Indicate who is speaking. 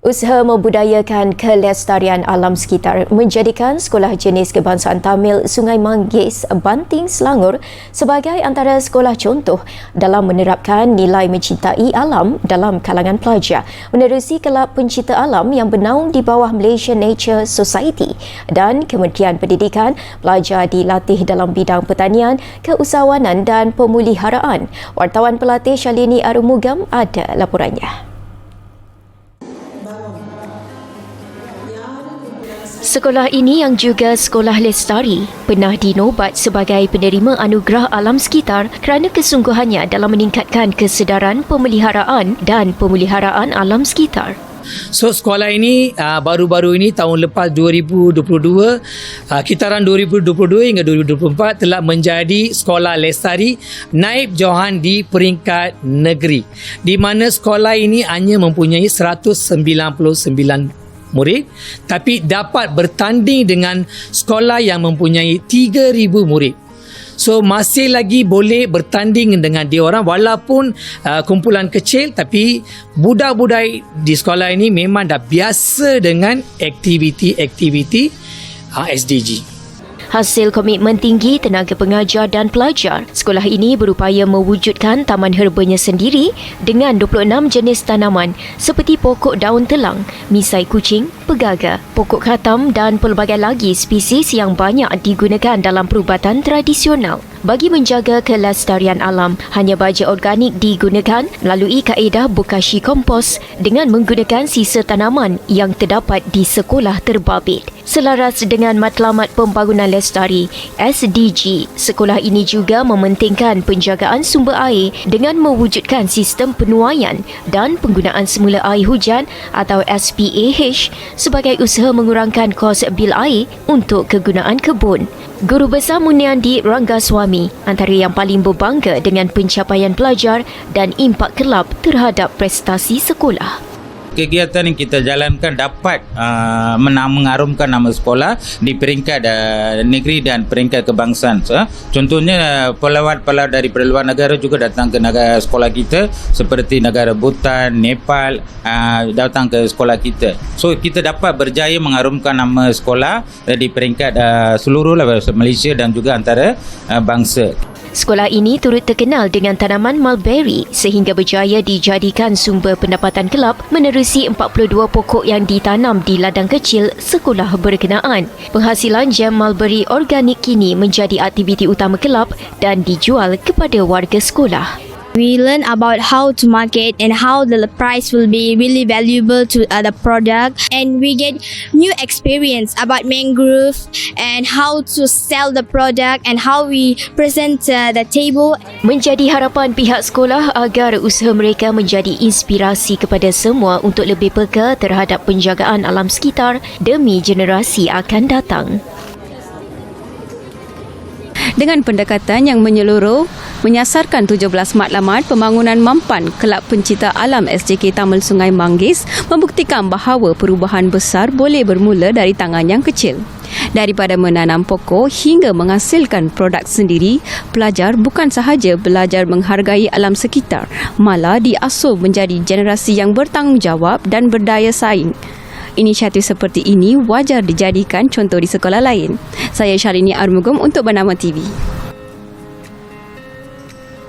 Speaker 1: Usaha membudayakan kelestarian alam sekitar menjadikan Sekolah Jenis Kebangsaan Tamil Sungai Manggis, Banting, Selangor sebagai antara sekolah contoh dalam menerapkan nilai mencintai alam dalam kalangan pelajar menerusi Kelab Pencinta Alam yang bernaung di bawah Malaysia Nature Society dan Kementerian Pendidikan, pelajar dilatih dalam bidang pertanian, keusahawanan dan pemuliharaan. Wartawan pelatih Shalini Arumugam ada laporannya. Sekolah ini yang juga sekolah lestari pernah dinobat sebagai penerima anugerah alam sekitar kerana kesungguhannya dalam meningkatkan kesedaran pemeliharaan dan pemeliharaan alam sekitar.
Speaker 2: So sekolah ini uh, baru-baru ini tahun lepas 2022 uh, kitaran 2022 hingga 2024 telah menjadi sekolah lestari naib Johan di peringkat negeri di mana sekolah ini hanya mempunyai 199 murid tapi dapat bertanding dengan sekolah yang mempunyai 3000 murid So masih lagi boleh bertanding dengan dia orang walaupun uh, kumpulan kecil tapi budak-budak di sekolah ini memang dah biasa dengan aktiviti-aktiviti uh, SDG.
Speaker 1: Hasil komitmen tinggi tenaga pengajar dan pelajar, sekolah ini berupaya mewujudkan taman herbanya sendiri dengan 26 jenis tanaman seperti pokok daun telang, misai kucing, pegaga, pokok khatam dan pelbagai lagi spesies yang banyak digunakan dalam perubatan tradisional. Bagi menjaga kelestarian alam, hanya baja organik digunakan melalui kaedah bokashi kompos dengan menggunakan sisa tanaman yang terdapat di sekolah terbabit. Selaras dengan matlamat pembangunan lestari, SDG, sekolah ini juga mementingkan penjagaan sumber air dengan mewujudkan sistem penuaian dan penggunaan semula air hujan atau SPAH sebagai usaha mengurangkan kos bil air untuk kegunaan kebun. Guru Besar Muniandi Ranggaswamy antara yang paling berbangga dengan pencapaian pelajar dan impak kelab terhadap prestasi sekolah
Speaker 3: kegiatan yang kita jalankan dapat uh, mengharumkan nama sekolah di peringkat uh, negeri dan peringkat kebangsaan. So, contohnya uh, pelawat-pelawat dari luar negara juga datang ke negara sekolah kita seperti negara Bhutan, Nepal uh, datang ke sekolah kita. So kita dapat berjaya mengharumkan nama sekolah uh, di peringkat uh, seluruh lah, Malaysia dan juga antara uh, bangsa.
Speaker 1: Sekolah ini turut terkenal dengan tanaman mulberry sehingga berjaya dijadikan sumber pendapatan kelab menerusi 42 pokok yang ditanam di ladang kecil sekolah berkenaan. Penghasilan jam mulberry organik kini menjadi aktiviti utama kelab dan dijual kepada warga sekolah.
Speaker 4: We learn about how to market and how the price will be really valuable to uh, the product and we get new experience about mangrove and how to sell the product and how we present uh, the table.
Speaker 1: Menjadi harapan pihak sekolah agar usaha mereka menjadi inspirasi kepada semua untuk lebih peka terhadap penjagaan alam sekitar demi generasi akan datang.
Speaker 5: Dengan pendekatan yang menyeluruh, menyasarkan 17 matlamat pembangunan mampan Kelab Pencipta Alam SJK Tamil Sungai Manggis membuktikan bahawa perubahan besar boleh bermula dari tangan yang kecil. Daripada menanam pokok hingga menghasilkan produk sendiri, pelajar bukan sahaja belajar menghargai alam sekitar, malah diasuh menjadi generasi yang bertanggungjawab dan berdaya saing. Inisiatif seperti ini wajar dijadikan contoh di sekolah lain. Saya Syarini Armugum untuk Bernama TV.